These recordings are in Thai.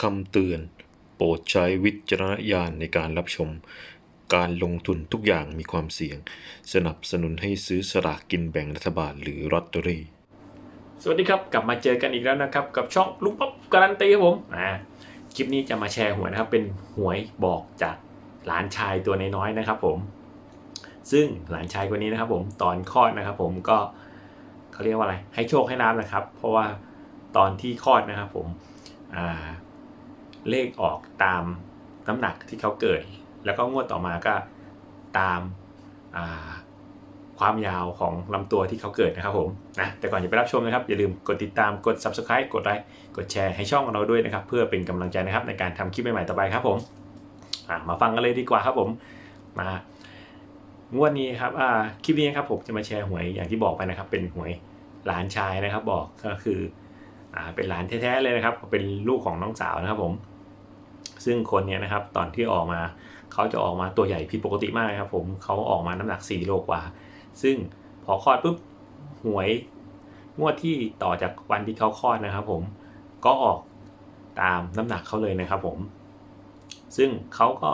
คำเตือน โปรดใช้วิจารณญาณในการรับชม การลงทุนทุกอย่างมีความเสี่ยง สนับสนุนให้ซื้อสลากกินแบ่งรัฐบาลหรือลอตเตอรี่ สวัสดีครับ กลับมาเจอกันอีกแล้วนะครับ กับช่องลุงป๊อปการันตีครับผมอ่าคลิปนี้จะมาแชร์หวยนะครับ เป็นหวยบอกจากหลานชายตัวน้อยๆนะครับ ผม ซึ่งหลานชายคนนี้นะครับ ผมตอนคลอดนะครับ ผมก็เขาเรียกว่าอะไร ให้โชคให้ลาบนะครับ เพราะว่าตอนที่คลอดนะครับ ผมอ่า เลขออกตามน้ำหนักที่เขาเกิด แล้วก็งวดต่อมาก็ตามาความยาวของลำตัวที่เขาเกิดนะครับผมนะแต่ก่อนจะไปรับชมนะครับ อย่าลืมกดติดตามกด subscribe กดไลค์กดแชร์ให้ช่องของเราด้วยนะครับ เพื่อเป็นกำลังใจนะครับในการทำคลิปใหม่ๆต่อไปครับผมมาฟังกันเลยดีกว่าครับผมมางวดนี้ครับคลิปนี้ครับผมจะมาแชร์หวยอย่างที่บอกไปนะครับ เป็นหวยหลานชายนะครับบอกก็คืออเป็นหลานแท้ๆเลยนะครับ เป็นลูกของน้องสาวนะครับผม ซึ่งคนเนี้ยนะครับตอนที่ออกมาเขาจะออกมาตัวใหญ่ผิดปกติมากครับผมเขาออกมาน้ำหนัก 4 โลกว่า ซึ่งพอคลอดปุ๊บหวยงวดที่ต่อจากวันที่เขาคลอดนะครับผมก็ออกตามน้ำหนักเขาเลยนะครับผม ซึ่งเขาก็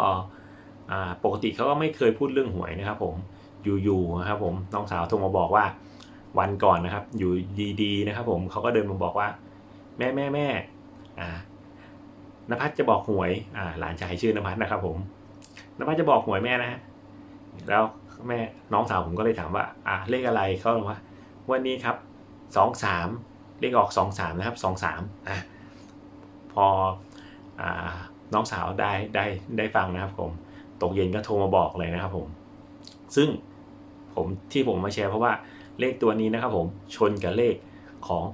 ปกติเขาก็ไม่เคยพูดเรื่องหวยนะครับผมอยู่ๆนะครับผมน้องสาวโทรมาบอกว่าวันก่อนนะครับ อยู่ดีๆนะครับผมเขาก็เดินมาบอกว่า แม่แม่แม่อ่า นภัสจะบอกหวยอ่าหลานชายชื่อนภัสนะครับ ผมนภัสจะบอกหวยแม่นะฮะแล้วแม่น้องสาวผมก็เลยถามว่า อ่าเลขอะไรเขาบอกว่าวันนี้ครับสองสามเลขออกสองสามนะครับสองสามอะพออ่าน้องสาวได้ได้ได้ฟังนะครับ ผมตกเย็นก็โทรมาบอกเลยนะครับ ผม ซึ่งผมที่ผมมาแชร์เพราะว่าเลขตัวนี้นะครับ ผมชนกับเลขของ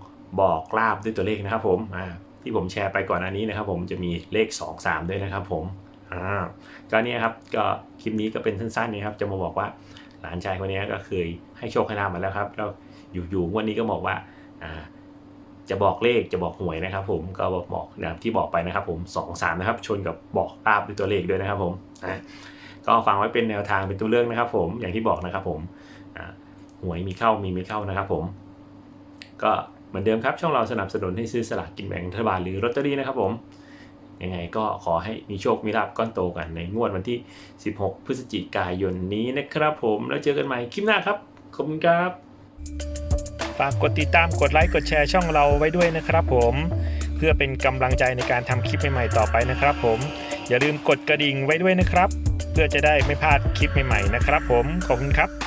บอกลาบด้วยตัวเลขนะครับ ผมอ่า ที่ผมแชร์ไปก่อนอันนี้นะครับ ผมจะมีเลข 2 3 ด้วยนะครับ ผมอ่าก็เนี่ยครับก็คลิปนี้ก็เป็นสั้นๆนี่ครับจะมาบอกว่าหลานชายคนนี้ก็เคยให้โชคให้ลาบมาแล้วครับแล้วอยู่ๆวันนี้ก็บอกว่าอ่าจะบอกเลขจะบอกหวยนะครับ ผมก็บอกบอกนะครับที่บอกไปนะครับ ผมสองสามนะครับ ชนกับบอกลาบด้วยตัวเลขด้วยนะครับ ผมอะก็ฟังไว้เป็นแนวทางเป็นตัวเลือกนะครับ ผมอย่างที่บอกนะครับ ผมหวยมีเข้ามีไม่เข้านะครับ ผม ก็ มือนเดิมครับ ช่องเราสนับสนุนให้ซื้อสลากกินแบ่งรัฐบาลหรือลอตเตอรี่นะครับผมยังไงก็ขอให้มีโชค มีลาบก้อนโตกันในงวดวันที่ 16 พฤศจิกายนนี้นะครับผม แล้วเจอกันใหม่คลิปหน้าครับ ขอบคุณครับ ฝากกดติดตามกดไลค์กดแชร์ช่องเราไว้ด้วยนะครับผม เพื่อเป็นกำลังใจในการทำคลิปใหม่ๆต่อไปนะครับผม อย่าลืมกดกระดิ่งไว้ด้วยนะครับ เพื่อจะได้ไม่พลาดคลิปใหม่ๆนะครับผม ขอบคุณครับ